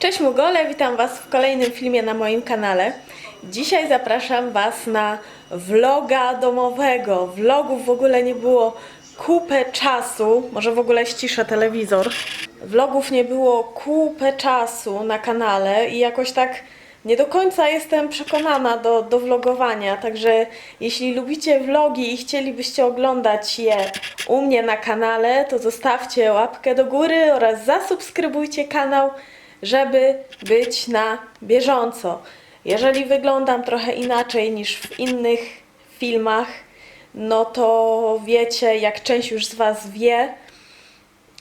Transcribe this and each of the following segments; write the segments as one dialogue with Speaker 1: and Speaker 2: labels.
Speaker 1: Cześć Mugole, witam Was w kolejnym filmie na moim kanale. Dzisiaj zapraszam Was na vloga domowego. Vlogów w ogóle nie było kupę czasu, może w ogóle ściszę telewizor. Vlogów nie było kupę czasu na kanale i jakoś tak nie do końca jestem przekonana do, do vlogowania, także jeśli lubicie vlogi i chcielibyście oglądać je u mnie na kanale, to zostawcie łapkę do góry oraz zasubskrybujcie kanał, żeby być na bieżąco. Jeżeli wyglądam trochę inaczej niż w innych filmach, no to wiecie, jak część już z Was wie,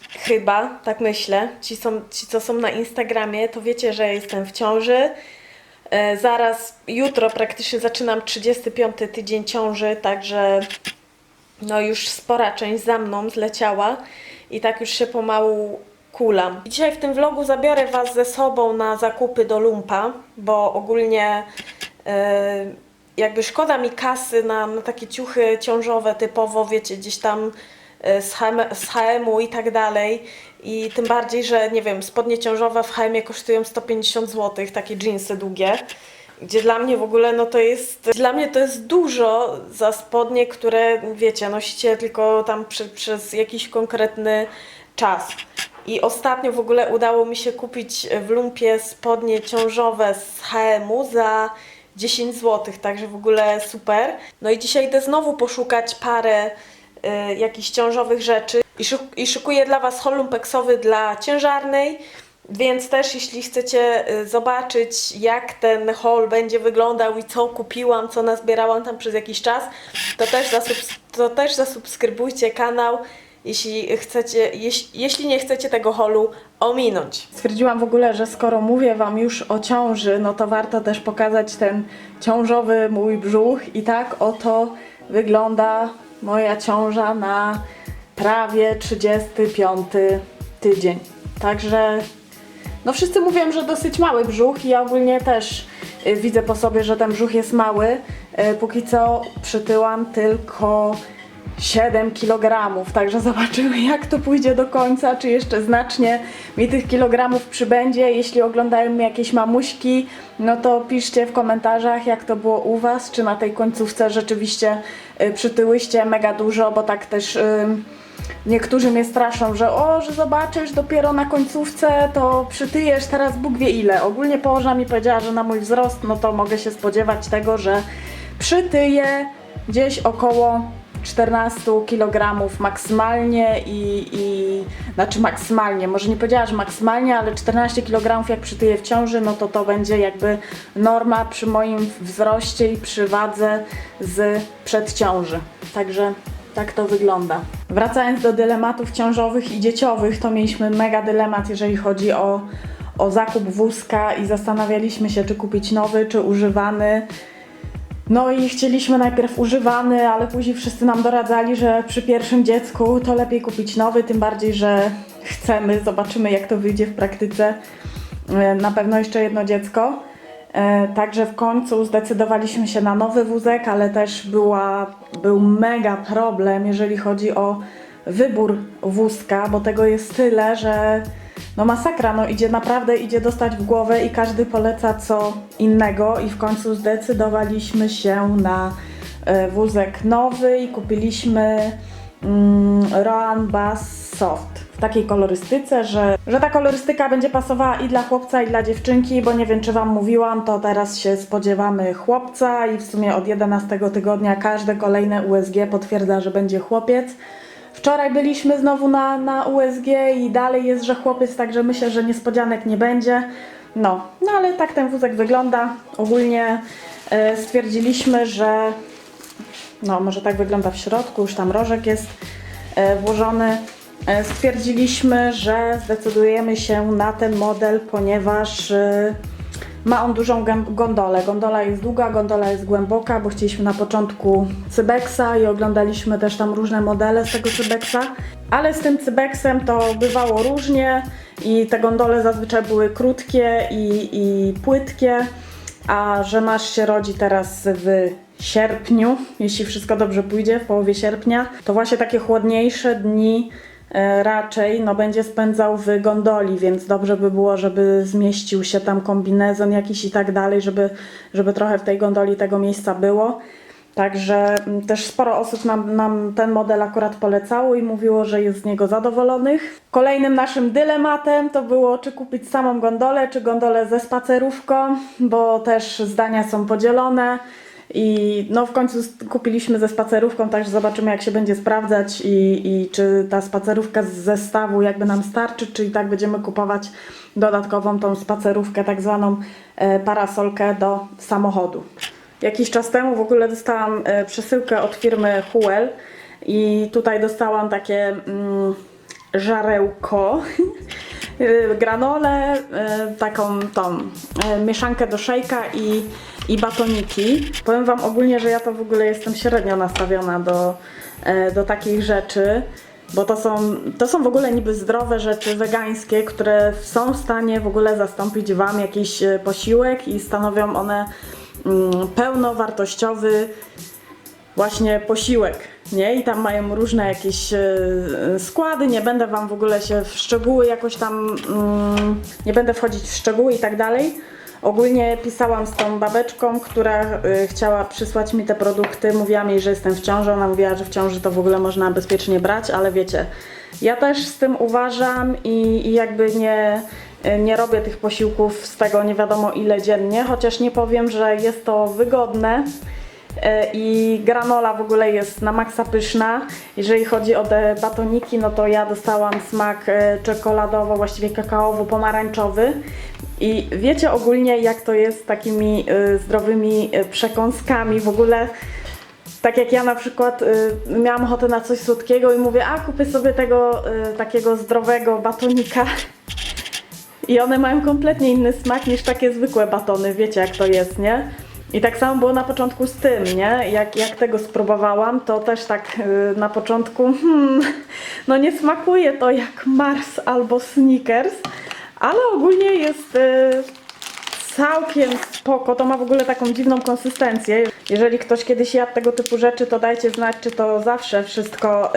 Speaker 1: chyba, tak myślę, ci, są, ci co są na Instagramie, to wiecie, że jestem w ciąży. E, zaraz, jutro praktycznie zaczynam 35 tydzień ciąży, także no już spora część za mną zleciała i tak już się pomału kulam. Dzisiaj w tym vlogu zabiorę Was ze sobą na zakupy do lumpa, bo ogólnie e, jakby szkoda mi kasy na, na takie ciuchy ciążowe typowo, wiecie, gdzieś tam e, z, HM, z HM-u i tak dalej. I tym bardziej, że nie wiem, spodnie ciążowe w HM kosztują 150 zł, takie jeansy długie. Gdzie dla mnie w ogóle, no to jest, dla mnie to jest dużo za spodnie, które, wiecie, nosicie tylko tam przy, przez jakiś konkretny czas. I ostatnio w ogóle udało mi się kupić w lumpie spodnie ciążowe z HM-u za 10 zł, także w ogóle super. No i dzisiaj idę znowu poszukać parę y, jakichś ciążowych rzeczy i, szuk- i szykuję dla Was haul lumpeksowy dla ciężarnej, więc też jeśli chcecie y, zobaczyć jak ten haul będzie wyglądał i co kupiłam, co nazbierałam tam przez jakiś czas, to też, zasubs- to też zasubskrybujcie kanał, jeśli chcecie, jeś, jeśli nie chcecie tego holu ominąć. Stwierdziłam w ogóle, że skoro mówię Wam już o ciąży, no to warto też pokazać ten ciążowy mój brzuch i tak oto wygląda moja ciąża na prawie 35 tydzień. Także no wszyscy mówią, że dosyć mały brzuch i ja ogólnie też y, widzę po sobie, że ten brzuch jest mały. Y, póki co przytyłam tylko 7 kg, także zobaczymy jak to pójdzie do końca, czy jeszcze znacznie mi tych kilogramów przybędzie. Jeśli oglądają mnie jakieś mamuśki, no to piszcie w komentarzach jak to było u Was, czy na tej końcówce rzeczywiście y, przytyłyście mega dużo, bo tak też... Y, Niektórzy mnie straszą, że o, że zobaczysz dopiero na końcówce, to przytyjesz teraz Bóg wie ile. Ogólnie położa mi powiedziała, że na mój wzrost, no to mogę się spodziewać tego, że przytyję gdzieś około 14 kg maksymalnie i, i znaczy maksymalnie, może nie powiedziała, maksymalnie, ale 14 kg jak przytyję w ciąży, no to to będzie jakby norma przy moim wzroście i przy wadze z przedciąży. Także tak to wygląda. Wracając do dylematów ciążowych i dzieciowych, to mieliśmy mega dylemat, jeżeli chodzi o, o zakup wózka i zastanawialiśmy się, czy kupić nowy, czy używany. No i chcieliśmy najpierw używany, ale później wszyscy nam doradzali, że przy pierwszym dziecku to lepiej kupić nowy, tym bardziej, że chcemy, zobaczymy jak to wyjdzie w praktyce. E, Na pewno jeszcze jedno dziecko. E, Także w końcu zdecydowaliśmy się na nowy wózek, ale też była, był mega problem, jeżeli chodzi o wybór wózka, bo tego jest tyle, że no masakra, no idzie naprawdę, idzie dostać w głowę i każdy poleca co innego i w końcu zdecydowaliśmy się na e, wózek nowy i kupiliśmy mm, Roan Bass Soft w takiej kolorystyce, że, że ta kolorystyka będzie pasowała i dla chłopca i dla dziewczynki, bo nie wiem czy Wam mówiłam, to teraz się spodziewamy chłopca i w sumie od 11 tygodnia każde kolejne USG potwierdza, że będzie chłopiec. Wczoraj byliśmy znowu na, na USG i dalej jest, że chłopiec, także myślę, że niespodzianek nie będzie. No, no ale tak ten wózek wygląda. Ogólnie e, stwierdziliśmy, że no może tak wygląda w środku, już tam rożek jest e, włożony. E, stwierdziliśmy, że zdecydujemy się na ten model, ponieważ e, ma on dużą gondolę. Gondola jest długa, gondola jest głęboka, bo chcieliśmy na początku Cybexa i oglądaliśmy też tam różne modele z tego Cybexa. Ale z tym Cybexem to bywało różnie i te gondole zazwyczaj były krótkie i, i płytkie, a że nasz się rodzi teraz w sierpniu, jeśli wszystko dobrze pójdzie, w połowie sierpnia, to właśnie takie chłodniejsze dni
Speaker 2: raczej no, będzie spędzał w gondoli, więc dobrze by było, żeby zmieścił się tam kombinezon jakiś i tak dalej, żeby, żeby trochę w tej gondoli tego miejsca było. Także mm, też sporo osób nam, nam ten model akurat polecało i mówiło, że jest z niego zadowolonych. Kolejnym naszym dylematem to było, czy kupić samą gondolę, czy gondolę ze spacerówką, bo też zdania są podzielone. I no w końcu kupiliśmy ze spacerówką, także zobaczymy jak się będzie sprawdzać i, i czy ta spacerówka z zestawu jakby nam starczy, czy i tak będziemy kupować dodatkową tą spacerówkę, tak zwaną e, parasolkę do samochodu. Jakiś czas temu w ogóle dostałam e, przesyłkę od firmy Huel i tutaj dostałam takie mm, żarełko, e, granole, e, taką tą e, mieszankę do szejka i, i batoniki. Powiem Wam ogólnie, że ja to w ogóle jestem średnio nastawiona do, do takich rzeczy. Bo to są, to są w ogóle niby zdrowe rzeczy wegańskie, które są w stanie w ogóle zastąpić Wam jakiś posiłek i stanowią one mm, pełnowartościowy właśnie posiłek, nie? I tam mają różne jakieś e, składy, nie będę Wam w ogóle się w szczegóły jakoś tam, mm, nie będę wchodzić w szczegóły i tak dalej. Ogólnie pisałam z tą babeczką, która y, chciała przysłać mi te produkty. Mówiłam jej, że jestem w ciąży. Ona mówiła, że w ciąży to w ogóle można bezpiecznie brać, ale wiecie, ja też z tym uważam i, i jakby nie, nie robię tych posiłków z tego nie wiadomo ile dziennie, chociaż nie powiem, że jest to wygodne. E, I granola w ogóle jest na maksa pyszna. Jeżeli chodzi o te batoniki, no to ja dostałam smak e, czekoladowo, właściwie kakaowo-pomarańczowy. I wiecie ogólnie jak to jest z takimi e, zdrowymi przekąskami. W ogóle tak jak ja na przykład y, miałam ochotę na coś słodkiego i mówię, a kupię sobie tego y, takiego zdrowego batonika. I one mają kompletnie inny smak niż takie zwykłe batony, wiecie jak to jest, nie? I tak samo było na początku z tym, nie? Jak, jak tego spróbowałam, to też tak y, na początku, hmm, no nie smakuje to jak Mars albo Snickers, ale ogólnie jest y, całkiem spoko. To ma w ogóle taką dziwną konsystencję. Jeżeli ktoś kiedyś jadł tego typu rzeczy, to dajcie znać, czy to zawsze wszystko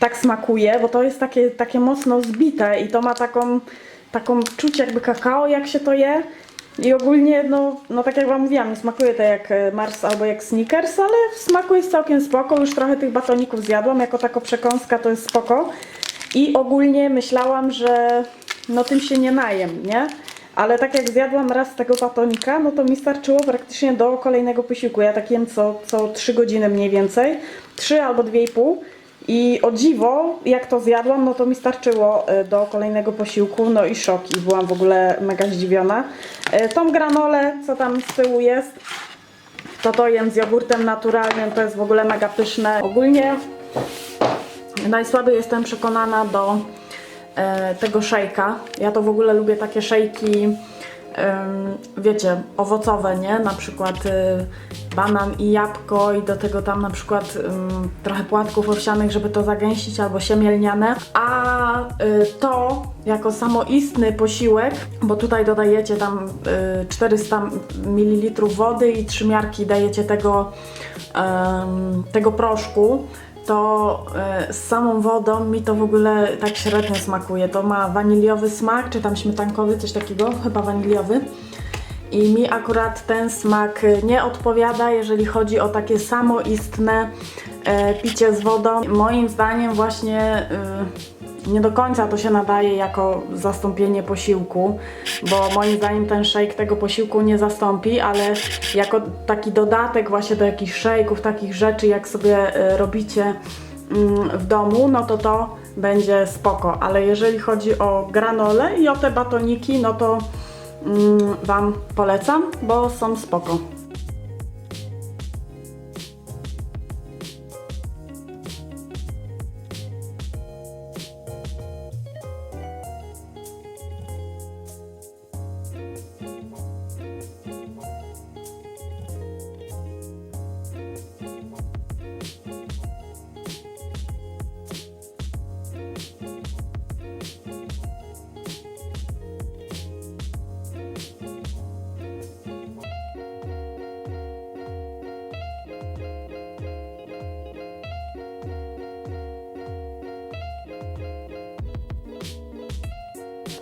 Speaker 2: tak smakuje, bo to jest takie, takie mocno zbite i to ma taką, taką czuć jakby kakao, jak się to je. I ogólnie, no, no tak jak Wam mówiłam, nie smakuje to jak e, Mars albo jak Snickers, ale smaku jest całkiem spoko. Już trochę tych batoników zjadłam, jako taka przekąska to jest spoko. I ogólnie myślałam, że no tym się nie najem, nie? Ale tak jak zjadłam raz tego batonika, no to mi starczyło praktycznie do kolejnego posiłku. Ja tak jem co, co 3 godziny mniej więcej, 3 albo 2,5. I o dziwo, jak to zjadłam, no to mi starczyło e, do kolejnego posiłku, no i szok. I byłam w ogóle mega zdziwiona. E, Tą granolę, co tam z tyłu jest, to to jem z jogurtem naturalnym, to jest w ogóle mega pyszne. Ogólnie najsłabiej jestem przekonana do e, tego szejka. Ja to w ogóle lubię takie szejki, wiecie, owocowe, nie? Na przykład y, banan i jabłko i do tego tam na przykład trochę płatków owsianych, żeby to zagęścić, albo siemielniane. A y, to jako samoistny posiłek, bo tutaj dodajecie tam y, 400 ml wody i trzy miarki dajecie tego, tego proszku, to e, z samą wodą mi to w ogóle tak średnio smakuje. To ma waniliowy smak, czy tam śmietankowy, coś takiego, chyba waniliowy. I mi akurat ten smak e, nie odpowiada, jeżeli chodzi o takie samoistne e, picie z wodą. Moim zdaniem właśnie e, nie do końca to się nadaje jako zastąpienie posiłku, bo moim zdaniem ten shake tego posiłku nie zastąpi, ale jako taki dodatek właśnie do jakichś shake'ów, takich rzeczy jak sobie e, robicie mm, w domu, no to to będzie spoko, ale jeżeli chodzi o granole i o te batoniki, no to mm, Wam polecam, bo są spoko.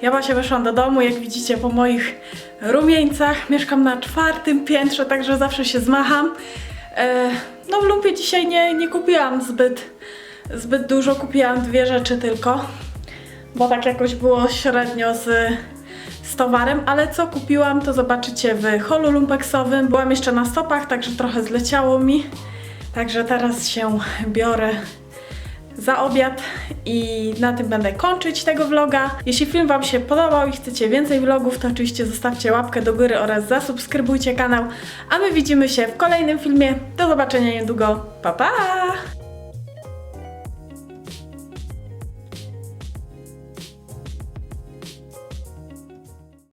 Speaker 2: Ja właśnie wyszłam do domu, jak widzicie po moich rumieńcach. Mieszkam na czwartym piętrze, także zawsze się zmacham. E, no w lumpie dzisiaj nie, nie kupiłam zbyt, zbyt dużo, kupiłam dwie rzeczy tylko, bo tak jakoś było średnio z, z towarem, ale co kupiłam to zobaczycie w holu lumpeksowym. Byłam jeszcze na stopach, także trochę zleciało mi, także teraz się biorę za obiad i na tym będę kończyć tego vloga. Jeśli film Wam się podobał i chcecie więcej vlogów, to oczywiście zostawcie łapkę do góry oraz zasubskrybujcie kanał, a my widzimy się w kolejnym filmie. Do zobaczenia niedługo. Pa pa!